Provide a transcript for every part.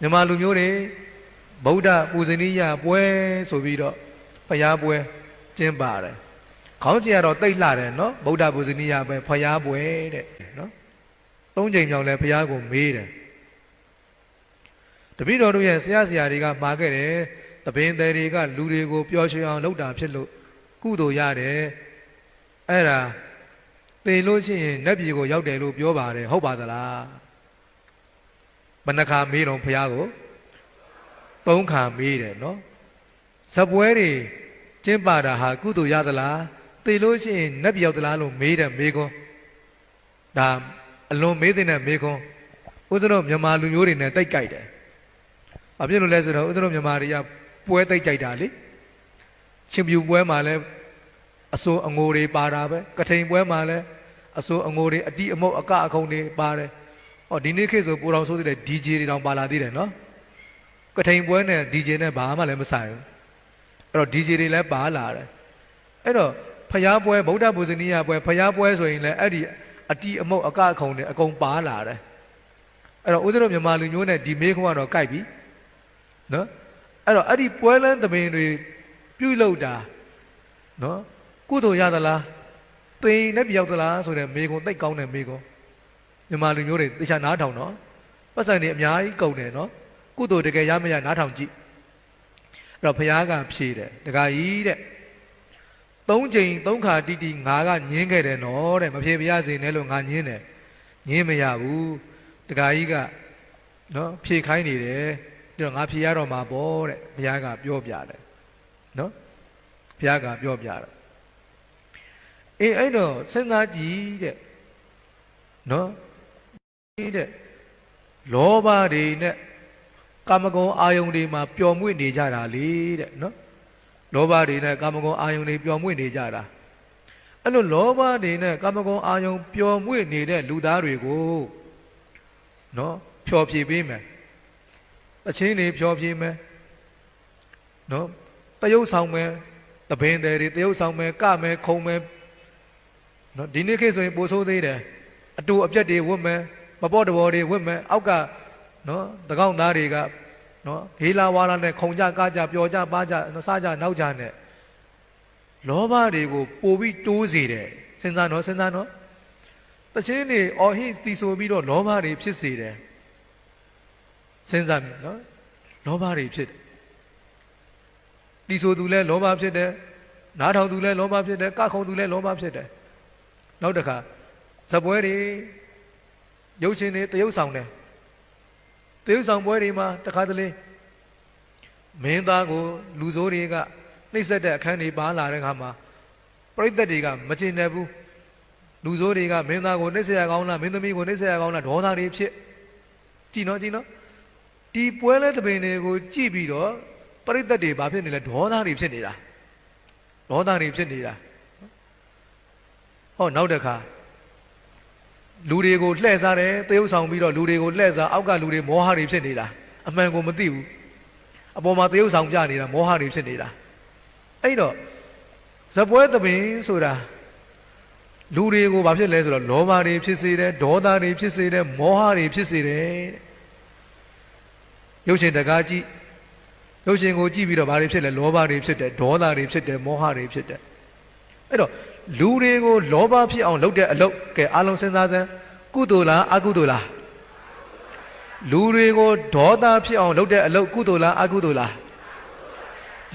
မြန်မာလူမျိုးတွေဗုဒ္ဓပူဇနီယပွဲဆိုပြီးတော့ဖျားပွဲကျင်းပါတယ်ခေါင်းကြီးကတော့တိတ်လှတယ်နော်ဗုဒ္ဓပူဇနီယပွဲဖျားပွဲတဲ့နော်သုံးချိန်မြောင်လဲဖျားကိုမေးတယ်တပည့်တော်တို့ရဲ့ဆရာဆရာတွေကမှာခဲ့တယ်တပင်းသည်တွေကလူတွေကိုပျော်ရွှင်အောင်လုပ်တာဖြစ်လို့ကုသိုလ်ရတယ်အဲ့ဒါသေလို့ရှိရင်နတ်ပြည်ကိုရောက်တယ်လို့ပြောပါတယ်ဟုတ်ပါသလား မနှခါမေးတော့ဖះကိုသုံးခါမေးတယ်နော်ဇပွဲတွေကျင်းပါတာဟာကုသိုလ်ရသလားသေလို့ရှိရင်နတ်ပြည်ရောက်သလားလို့မေးတယ်မေးခွန်းဒါအလွန်မေးတဲ့မေးခွန်းဦးဇင်းတို့မြန်မာလူမျိုးတွေနဲ့တိုက်ကြိုက်တယ်ဘာဖြစ်လို့လဲဆိုတော့ဦးဇင်းတို့မြန်မာတွေကပွဲတိုက်ကြိုက်တာလေချင်းပြူပွဲမှာလည်းအစိုးအငိုတွေပါတာပဲကထိန်ပွဲမှာလည်းအစိုးအငိုတွေအတိအမုတ်အကအခုံတွေပါတယ် ဟောဒီနေ့ခေတ်ဆိုပူတော်ဆိုးတဲ့ DJ တွေတောင်ပါလာသေးတယ်နော်ကထိန်ပွဲနဲ့ DJ နဲ့ဘာမှလည်းမဆိုင်ဘူးအဲ့တော့ DJ တွေလည်းပါလာတယ်အဲ့တော့ဖျားပွဲဗုဒ္ဓဘုဇနီယပွဲဖျားပွဲဆိုရင်လည်းအဲ့ဒီအတိအမုတ်အကအခုံတွေအကုန်ပါလာတယ်အဲ့တော့ဦးဇင်းတို့မြန်မာလူမျိုးနဲ့ဒီမေးခွန်းကတော့ကြိုက်ပြီနော်အဲ့တော့အဲ့ဒီပွဲလန်းသမင်တွေပြုလုပ်တာနော်ကုသိုလ်ရသလားသိရင်နဲ့ပြောက်သလားဆိုတဲ့မေခွန်းတိတ်ကောင်းတဲ့မေခွန်း မြန်မာလူမျိုးတွေတေချာနားထောင်နော်ပတ်စံတွေအများကြီးကုန်တယ်နော်ကုသိုလ်တကယ်ရမရနားထောင်ကြည့်အဲ့တော့ဘုရားကဖြေတယ်တခါကြီးတဲ့သုံးချိန်သုံးခါတိတိငါကညင်းခဲ့တယ်နော်တဲ့မဖြေပြရစေနဲ့လို့ငါညင်းတယ်ညင်းမရဘူးတခါကြီးကနော်ဖြေခိုင်းနေတယ်ပြီးတော့ငါဖြေရတော့မှာပေါ့တဲ့ဘုရားကပြောပြတယ်နော်ဘုရားကပြောပြတယ်အေးအဲ့တော့စဉ်းစားကြည့်တဲ့နော်ဒီ တဲ့လောဘတွေနဲ့ကာမဂုဏ်အာယုန်တွေမှာပျော်မွေ့နေကြတာလေတဲ့နော်လောဘတွေနဲ့ကာမဂုဏ်အာယုန်တွေပျော်မွေ့နေကြတာအဲ့လိုလောဘတွေနဲ့ကာမဂုဏ်အာယုန်ပျော်မွေ့နေတဲ့လူသားတွေကိုနော်ဖြော်ဖြေပေးမယ်အချင်းတွေဖြော်ဖြေမယ်နော်တရုပ်ဆောင်မယ်တပင်တယ်တွေတရုပ်ဆောင်မယ်ကမယ်ခုံမယ်နော်ဒီနေ့ခေတ်ဆိုရင်ပိုဆိုးသေးတယ်အတူအပြက်တွေဝတ်မယ် မပေါ့တဘောတွေဝတ်မယ်အောက်ကနော်တကောင်းသားတွေကနော်ဟေးလာဝါလာနဲ့ခုံကြကားကြပျော်ကြပါကြနော်စားကြနောက်ကြနဲ့လောဘတွေကိုပိုပြီးတိုးစေတယ်စဉ်းစားနော်စဉ်းစားနော်တချင်းတွေအော်ဟိတီဆိုပြီးတော့လောဘတွေဖြစ်စေတယ်စဉ်းစားနော်လောဘတွေဖြစ်တယ်တီဆိုသူလဲလောဘဖြစ်တယ်နားထောင်သူလဲလောဘဖြစ်တယ်ကခုံသူလဲလောဘဖြစ်တယ်နောက်တစ်ခါဇပွဲတွေ ရုပ်ရှင်တွေတရုပ်ဆောင်တယ်တရုပ်ဆောင်ပွဲတွေမှာတခါတလေမင်းသားကို လူဆိုးတွေကနှိပ်စက်တဲ့အခန်းတွေပါလာတဲ့ခါမှာပြိဿတ်တွေကမကျင်တယ်ဘူးလူဆိုးတွေကမင်းသားကိုနှိပ်စက်ရကောင်းလားမင်းသမီးကိုနှိပ်စက်ရကောင်းလားဒေါသတွေဖြစ်ကြည်နော်ကြည်နော်ဒီပွဲလဲတပင်တွေကိုကြည့်ပြီးတော့ပြိဿတ်တွေဘာဖြစ်နေလဲဒေါသတွေဖြစ်နေတာဒေါသတွေဖြစ်နေတာဟောနောက်တစ်ခါ လူတွေကိုလှည့်စားတယ်သေုပ်ဆောင်ပြီးတော့လူတွေကိုလှည့်စားအောက်ကလူတွေမောဟတွေဖြစ်နေတာအမှန်ကိုမသိဘူးအပေါ်မှာသေုပ်ဆောင်ပြနေတာမောဟတွေဖြစ်နေတာအဲ့တော့ဇပွဲသဘင်ဆိုတာလူတွေကိုဘာဖြစ်လဲဆိုတော့လောဘတွေဖြစ်စေတယ်ဒေါသတွေဖြစ်စေတယ်မောဟတွေဖြစ်စေတယ်တဲ့ရုပ်ရှင်တကားကြည့်ရုပ်ရှင်ကိုကြည့်ပြီးတော့ဘာတွေဖြစ်လဲလောဘတွေဖြစ်တယ်ဒေါသတွေဖြစ်တယ်မောဟတွေဖြစ်တယ်အဲ့တော့ လူတွေကိုလောဘဖြစ်အောင်လုပ်တဲ့အလုပ်ကဲအလုံးစဉ်းစားစမ်းကုသိုလ်လားအကုသိုလ်လားလူတွေကိုဒေါသဖြစ်အောင်လုပ်တဲ့အလုပ်ကုသိုလ်လားအကုသိုလ်လား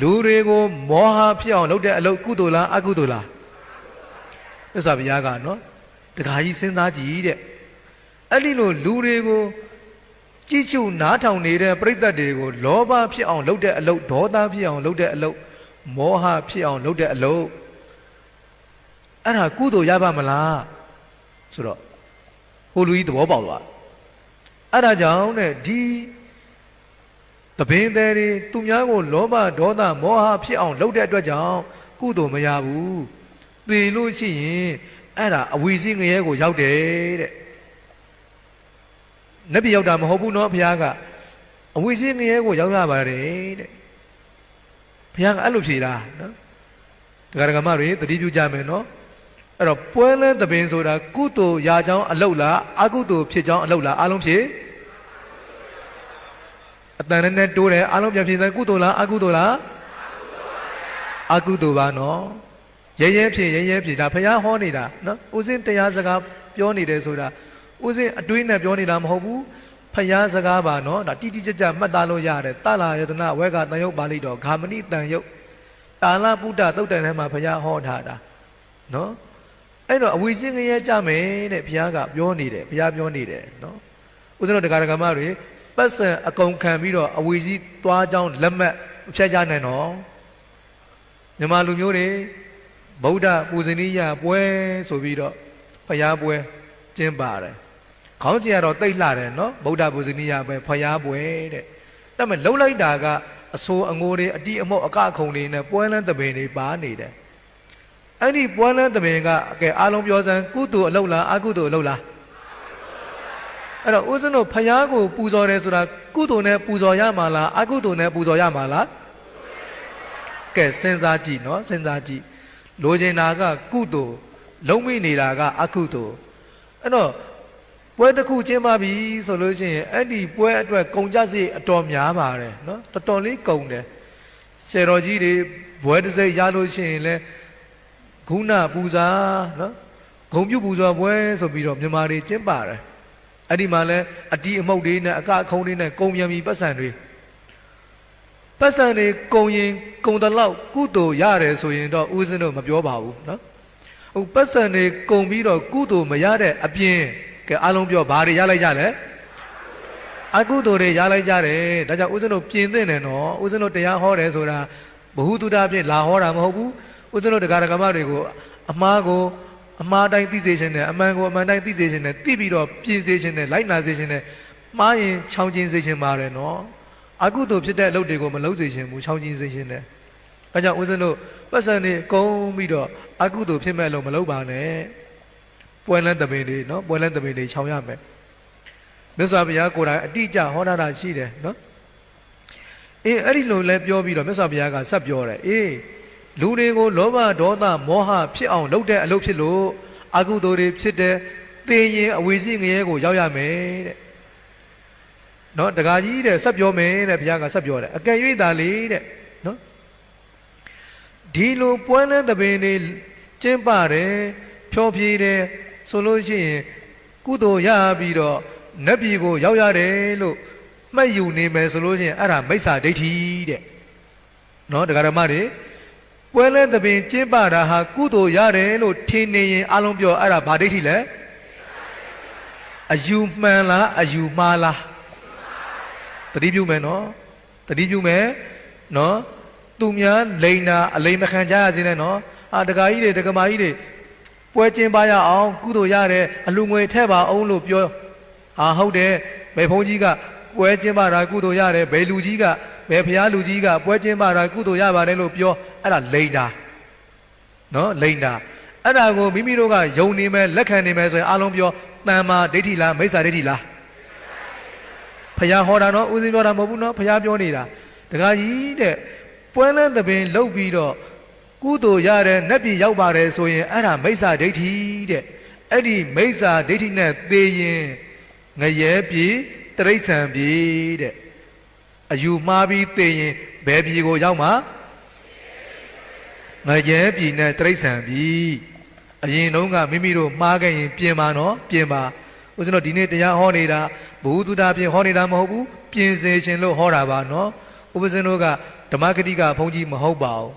လူတွေကိုမောဟဖြစ်အောင်လုပ်တဲ့အလုပ်ကုသိုလ်လားအကုသိုလ်လားမြတ်စွာဘုရားကနော်တခါကြီးစဉ်းစားကြည့်တဲ့အဲ့ဒီလိုလူတွေကိုကြည်ချူနားထောင်နေတဲ့ပြိတ္တတွေကိုလောဘဖြစ်အောင်လုပ်တဲ့အလုပ်ဒေါသဖြစ်အောင်လုပ်တဲ့အလုပ်မောဟဖြစ်အောင်လုပ်တဲ့အလုပ် အဲ့ဒါကုသိုလ်ရပါမလားဆိုတော့ဟိုလူကြီးသဘောပေါက်သွားအဲ့ဒါကြောင့်တဲ့ဒီတပင်းသေးတွေသူများကိုလောဘဒေါသမောဟဖြစ်အောင်လုပ်တဲ့အတွက်ကြောင့်ကုသိုလ်မရဘူးသေလို့ရှိရင်အဲ့ဒါအဝီစီငရဲကိုရောက်တယ်တဲ့နတ်ပြည်ရောက်တာမဟုတ်ဘူးနော်ဘုရားကအဝီစီငရဲကိုရောက်ရပါတယ်တဲ့ဘုရားကအဲ့လိုဖြေတာနော်တရားဓမ္မတွေတတိပြုကြမယ်နော် အဲ့တော့ပွဲလဲသပင်ဆိုတာကုသိုလ်ရာကြောင်းအလုတ်လားအကုသိုလ်ဖြစ်ကြောင်းအလုတ်လားအားလုံးဖြေအတန်နဲ့နဲ့တိုးတယ်အားလုံးပြန်ဖြေစမ်းကုသိုလ်လားအကုသိုလ်လားအကုသိုလ်ပါနော်ရဲရဲဖြေရဲရဲဖြေဒါဖះဟောနေတာနော်ဦးစင်းတရားစကားပြောနေတယ်ဆိုတာဦးစင်းအတွေးနဲ့ပြောနေတာမဟုတ်ဘူးဖះစကားပါနော်ဒါတိတိကျကျမှတ်သားလို့ရတယ်တလာယတနာဝဲကတန်ယုတ်ပါဠိတော်ဂါမဏိတန်ယုတ်တာလပုဒ္ဒတုတ်တန်ထဲမှာဖះဟောထားတာနော် အဲ့တော့အဝိစင်းငရဲကြမယ်တဲ့ဘုရားကပြောနေတယ်ဘုရားပြောနေတယ်နော်ဦးဇင်းတို့တရားဓမ္မတွေပတ်စံအကုန်ခံပြီးတော့အဝိစည်းသွားကြောင်းလက်မှတ်ဖြတ်ကြနိုင်တော့မြန်မာလူမျိုးတွေဗုဒ္ဓပူဇနီယပွဲဆိုပြီးတော့ဘုရားပွဲကျင်းပါတယ်ခေါင်းစီကတော့တိတ်လှတယ်နော်ဗုဒ္ဓပူဇနီယပွဲဘုရားပွဲတဲ့ဒါပေမဲ့လှုပ်လိုက်တာကအဆိုးအငိုတွေအတိအမော့အကခုံတွေနဲ့ပွဲလန်းတပင်တွေပါနေတယ် အဲ့ဒီပွဲလန်းသမင်ကအကဲအားလုံးပြောစမ်းကုသိုလ်အလုပ်လားအကုသိုလ်အလုပ်လားအဲ့တော့ဦးဇင်းတို့ဖယားကိုပူဇော်တယ်ဆိုတာကုသိုလ်နဲ့ပူဇော်ရမှာလားအကုသိုလ်နဲ့ပူဇော်ရမှာလားကဲစဉ်းစားကြည့်နော်စဉ်းစားကြည့်လိုချင်တာကကုသိုလ်လုံးမိနေတာကအကုသိုလ်အဲ့တော့ပွဲတစ်ခုကျင်းပပြီဆိုလို့ရှိရင်အဲ့ဒီပွဲအတွက်ကုန်ကြစိတ်အတော်များပါတယ်နော်တော်တော်လေးကုန်တယ်ဆယ်တော်ကြီးတွေဘွဲတစ်စိတ်ရလို့ရှိရင်လည်း ဂုဏပူဇာနော်ဂုံပြုပူဇော်ပွဲဆိုပြီးတော့မြန်မာတွေကျင့်ပါတယ်အဲ့ဒီမှာလဲအတီးအမှုတ်တွေနဲ့အကအခုံးတွေနဲ့ကုံမြန်ပြီပတ်စံတွေပတ်စံတွေကုံရင်ကုံတလောက်ကုသိုလ်ရတယ်ဆိုရင်တော့ဦးဇင်းတို့မပြောပါဘူးနော်ဟုတ်ပတ်စံတွေကုံပြီးတော့ကုသိုလ်မရတဲ့အပြင်ကဲအားလုံးပြောဘာတွေရလိုက်ကြလဲအကုသိုလ်တွေရလိုက်ကြတယ်ဒါကြောင့်ဦးဇင်းတို့ပြင်သင့်တယ်နော်ဦးဇင်းတို့တရားဟောတယ်ဆိုတာဘ ഹു တုဒ္ဒဖြင့်လာဟောတာမဟုတ်ဘူး ဦးဇင်းတို့တရားဓမ္မတွေကိုအမှားကိုအမှားတိုင်းသိစေခြင်းနဲ့အမှန်ကိုအမှန်တိုင်းသိစေခြင်းနဲ့သိပြီးတော့ပြင်စေခြင်းနဲ့လိုက်နာစေခြင်းနဲ့မှားရင်ချောင်းကျဉ်စေခြင်းပါတယ်နော်အကုသိုလ်ဖြစ်တဲ့အလုပ်တွေကိုမလုပ်စေခြင်းဘူးချောင်းကျဉ်စေခြင်းနဲ့အဲကြောင့်ဦးဇင်းတို့ပတ်စံတွေကုန်းပြီးတော့အကုသိုလ်ဖြစ်မဲ့လို့မလုပ်ပါနဲ့ပွဲလန်းတပင်တွေနော်ပွဲလန်းတပင်တွေချောင်းရမယ်မြတ်စွာဘုရားကိုယ်တိုင်အတိအကျဟောထားတာရှိတယ်နော်အေးအဲ့ဒီလိုလဲပြောပြီးတော့မြတ်စွာဘုရားကဆက်ပြောတယ်အေး လူတွေကိုလောဘဒေါသမောဟဖြစ်အောင်လုပ်တဲ့အလုပ်ဖြစ်လို့အကုသိုလ်တွေဖြစ်တဲ့သေရင်အဝိဇ္ဇငရဲကိုရောက်ရမယ်တဲ့နော်တခါကြီးတဲ့ဆက်ပြောမယ်တဲ့ဘုရားကဆက်ပြောတယ်အကယ်၍သာလေတဲ့နော်ဒီလိုပွဲလန်းသဘင်တွေကျင်းပတယ်ဖြောဖြေတယ်ဆိုလို့ရှိရင်ကုသိုလ်ရပြီးတော့နတ်ပြည်ကိုရောက်ရတယ်လို့မှတ်ယူနေမယ်ဆိုလို့ရှိရင်အဲ့ဒါမိစ္ဆာဒိဋ္ဌိတဲ့နော်တရားဓမ္မတွေ ပွဲလဲသပင်ကျင်းပတာဟာကုသိုလ်ရတယ်လို့ထင်နေရင်အလုံးပြောအဲ့ဒါဗာဒိဋ္ဌိလဲအယူမှန်လားအယူမှားလားတတိပြုမယ်နော်တတိပြုမယ်နော်သူများလိန်တာအလိန်မခံကြရစေနဲ့နော်အာတက္ကကြီးတွေတက္ကမကြီးတွေပွဲကျင်းပရအောင်ကုသိုလ်ရတယ်အလူငွေထဲပါအောင်လို့ပြောဟာဟုတ်တယ်ဘယ်ဘုန်းကြီးကပွဲကျင်းပတာကုသိုလ်ရတယ်ဘယ်လူကြီးက ဘယ်ဖျားလူကြီးကပွဲကျင်းပတာကုသိုလ်ရပါတယ်လို့ပြောအဲ့ဒါလိန်တာနော်လိန်တာအဲ့ဒါကိုမိမိတို့ကယုံနေမယ်လက်ခံနေမယ်ဆိုရင်အလုံးပြောတန်မာဒိဋ္ဌိလားမိစ္ဆာဒိဋ္ဌိလားဖျားဟောတာနော်ဦးစင်းပြောတာမဟုတ်ဘူးနော်ဖျားပြောနေတာတခါကြီးတဲ့ပွဲလန်းသပင်လှုပ်ပြီးတော့ကုသိုလ်ရတဲ့နတ်ပြည်ရောက်ပါတယ်ဆိုရင်အဲ့ဒါမိစ္ဆာဒိဋ္ဌိတဲ့အဲ့ဒီမိစ္ဆာဒိဋ္ဌိနဲ့သေရင်ငရဲပြည်တရိษံပြည်တဲ့ အယူမှားပြီးသိရင်ဘယ်ပြည်ကိုရောက်မှာငရဲပြည်နဲ့တရိษံပြည်အရင်တုန်းကမိမိတို့မှားခဲ့ရင်ပြင်ပါနော်ပြင်ပါဦးဇင်းတို့ဒီနေ့တရားဟောနေတာဘုဟုသုတပြင်ဟောနေတာမဟုတ်ဘူးပြင်စေခြင်းလို့ဟောတာပါနော်ဥပဇင်းတို့ကဓမ္မဂတိကဘုန်းကြီးမဟုတ်ပါဘူး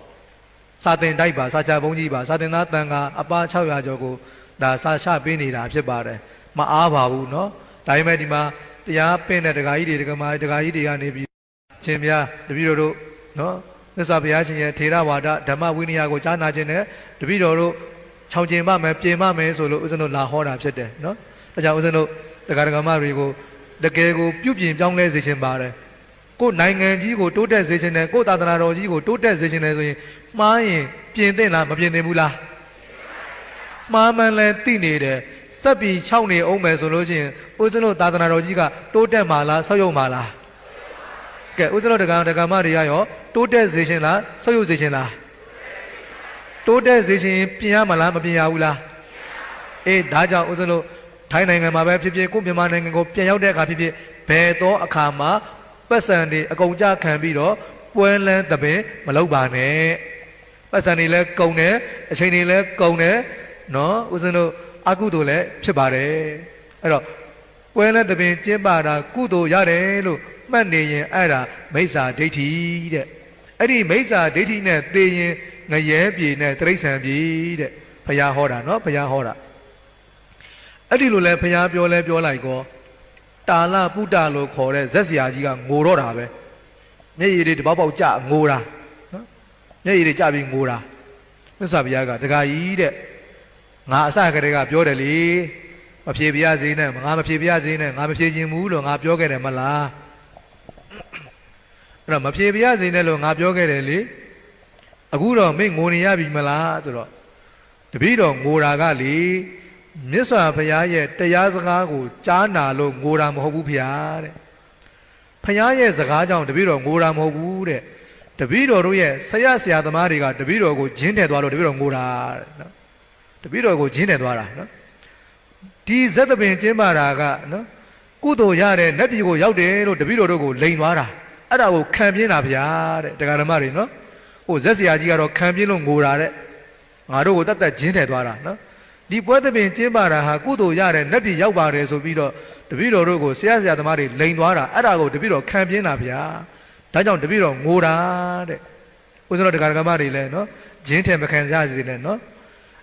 စာသင်တိုက်ပါစာချဘုန်းကြီးပါစာသင်သားတန်ခါအပါ600ကျော်ကိုဒါစာချပေးနေတာဖြစ်ပါတယ်မအားပါဘူးနော်ဒါပေမဲ့ဒီမှာတရားပင့်တဲ့ဒကာကြီးတွေဒကာမဒကာကြီးတွေကနေပြီး ရှင်ပြတပည့်တော်တို့နော်သစ္စာဘုရားရှင်ရဲ့ထေရဝါဒဓမ္မဝိနည်းကိုကြားနာခြင်းနဲ့တပည့်တော်တို့ခြောင်ကျင်မမယ်ပြင်မမယ်ဆိုလို့ဦးဇင်းတို့လာဟောတာဖြစ်တယ်နော်ဒါကြောင့်ဦးဇင်းတို့တရားဓမ္မတွေကိုတကယ်ကိုပြုပြင်ပြောင်းလဲစေခြင်းပါတယ်ကိုနိုင်ငံကြီးကိုတိုးတက်စေခြင်းနဲ့ကိုသာသနာတော်ကြီးကိုတိုးတက်စေခြင်းနဲ့ဆိုရင်မှားရင်ပြင်သင့်လားမပြင်သင့်ဘူးလားမှားမှန်လဲသိနေတယ်ဆက်ပြီးခြောက်နေအောင်မယ်ဆိုလို့ရှိရင်ဦးဇင်းတို့သာသနာတော်ကြီးကတိုးတက်မှာလားဆောက်ရုံမှာလား ကဲဦးဇင်းတို့ဒကာဒကာမတွေကရောတိုးတက်စေခြင်းလားဆောက်ရုံစေခြင်းလားတိုးတက်စေခြင်းပြင်ရမလားမပြင်ရဘူးလားအေးဒါကြောင့်ဦးဇင်းတို့ထိုင်းနိုင်ငံမှာပဲဖြစ်ဖြစ်ကိုမြန်မာနိုင်ငံကိုပြန်ရောက်တဲ့အခါဖြစ်ဖြစ်ဘယ်တော့အခါမှာပပတ်စံတွေအကုန်ကြခံပြီးတော့ပွဲလန်းတပင်မလုပ်ပါနဲ့ပတ်စံတွေလည်းကုန်တယ်အချိန်တွေလည်းကုန်တယ်နော်ဦးဇင်းတို့အကုသိုလ်လည်းဖြစ်ပါတယ်အဲ့တော့ပွဲလန်းတပင်ကျင်းပါတာကုသိုလ်ရတယ်လို့ မှတ်နေရင်အဲ့ဒါမိစ္ဆာဒိဋ္ဌိတဲ့အဲ့ဒီမိစ္ဆာဒိဋ္ဌိနဲ့သိရင်ငရဲပြေနဲ့တိရစ္ဆာန်ပြေတဲ့ဘုရားဟောတာနော်ဘုရားဟောတာအဲ့ဒီလိုလဲဘုရားပြောလဲပြောလိုက်ကောတာလပုတ္တလို့ခေါ်တဲ့ဇက်ဆရာကြီးကငိုတော့တာပဲမျက်ရည်တွေတပေါက်ပေါက်ကြငိုတာနော်မျက်ရည်တွေကြပြီးငိုတာမြတ်စွာဘုရားကတခါကြီးတဲ့ငါအစကတည်းကပြောတယ်လေမဖြေပြရစေနဲ့ငါမဖြေပြရစေနဲ့ငါမဖြေခြင်းဘူးလို့ငါပြောခဲ့တယ်မလား အဲ့တော့မဖြေပြရစေနဲ့လို့ငါပြောခဲ့တယ်လေအခုတော့မင်းငိုနေရပြီမလားဆိုတော့တပည့်တော်ငိုတာကလေမြတ်စွာဘုရားရဲ့တရားစကားကိုကြားနာလို့ငိုတာမဟုတ်ဘူးဖျားတဲ့ဘုရားရဲ့စကားကြောင့်တပည့်တော်ငိုတာမဟုတ်ဘူးတဲ့တပည့်တော်တို့ရဲ့ဆရာဆရာသမားတွေကတပည့်တော်ကိုဂျင်းတယ်သွားလို့တပည့်တော်ငိုတာတဲ့နော်တပည့်တော်ကိုဂျင်းတယ်သွားတာနော်ဒီဇက်သပင်ကျင်းပါတာကနော်ကုသိုလ်ရတဲ့နတ်ပြည်ကိုရောက်တယ်လို့တပည့်တော်တို့ကိုလိန်သွားတာ အဲ့ဒါကိုခံပြင်းတာဗျာတဲ့တရားဓမ္မတွေနော်ဟိုဇက်ဆရာကြီးကတော့ခံပြင်းလို့ငိုတာတဲ့ငါတို့ကိုတတ်တတ်ဂျင်းတယ်သွားတာနော်ဒီပွဲသဘင်ကျင်းပါတာဟာကုသိုလ်ရတဲ့နတ်ပြည်ရောက်ပါတယ်ဆိုပြီးတော့တပည့်တော်တို့ကိုဆရာဆရာသမားတွေလိန်သွားတာအဲ့ဒါကိုတပည့်တော်ခံပြင်းတာဗျာဒါကြောင့်တပည့်တော်ငိုတာတဲ့ဥစ္စရတရားဓမ္မတွေလည်းနော်ဂျင်းထင်မခံရစေနဲ့နော်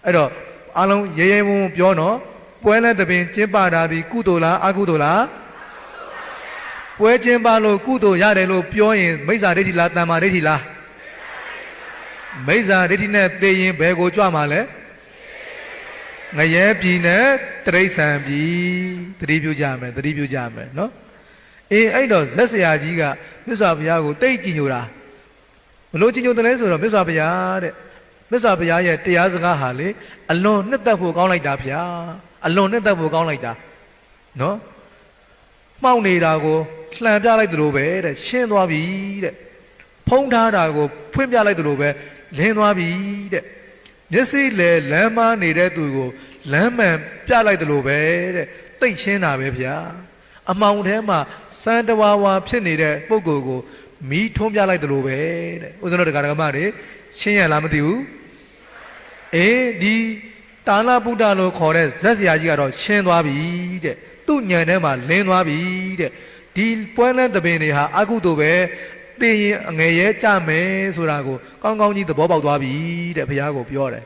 အဲ့တော့အားလုံးရဲရဲဝံ့ဝံ့ပြောနော်ပွဲလဲသဘင်ကျင်းပါတာဒီကုသိုလ်လားအကုသိုလ်လား ပွဲကျင်းပါလို့ကုသိုလ်ရတယ်လို့ပြောရင်မိစ္ဆာဒိဋ္ဌိလားတမ္မာဒိဋ္ဌိလားမိစ္ဆာဒိဋ္ဌိနဲ့သိရင်ဘယ်ကိုကြွမှာလဲငရဲပြည်နဲ့တရိษံပြည်တတိပြုကြမယ်တတိပြုကြမယ်နော်အေးအဲ့တော့ဇက်ဆရာကြီးကမြတ်စွာဘုရားကိုတိတ်ကြည်ညိုတာဘလို့ကြည်ညိုတယ်လဲဆိုတော့မြတ်စွာဘုရားတဲ့မြတ်စွာဘုရားရဲ့တရားစကားဟာလေအလွန်နှစ်သက်ဖို့ကောင်းလိုက်တာဗျာအလွန်နှစ်သက်ဖို့ကောင်းလိုက်တာနော်မှောက်နေတာကို လှန်ပြလိုက်သလိုပဲတဲ့ရှင်းသွားပြီတဲ့ဖုံးထားတာကိုဖွင့်ပြလိုက်သလိုပဲလင်းသွားပြီတဲ့မျက်စိလေလမ်းမနေတဲ့သူကိုလမ်းမှန်ပြလိုက်တယ်လို့ပဲတဲ့တိတ်ချင်းတာပဲဗျာအမောင်ထဲမှာစံတဝါဝါဖြစ်နေတဲ့ပုံကိုယ်ကိုမီးထုံးပြလိုက်တယ်လို့ပဲတဲ့ဥစ္စရတက္ကရာမတွေရှင်းရလားမသိဘူးအေးဒီတာလပုဒ္ဒလို့ခေါ်တဲ့ဇက်စရာကြီးကတော့ရှင်းသွားပြီတဲ့သူ့ညံထဲမှာလင်းသွားပြီတဲ့ ဒီပွဲလန်းတပင်တွေဟာအကုသို့ပဲသိရင်အငယ်ရဲကြမယ်ဆိုတာကိုကောင်းကောင်းကြီးသဘောပေါက်သွားပြီတဲ့ဘုရားကိုပြောတယ်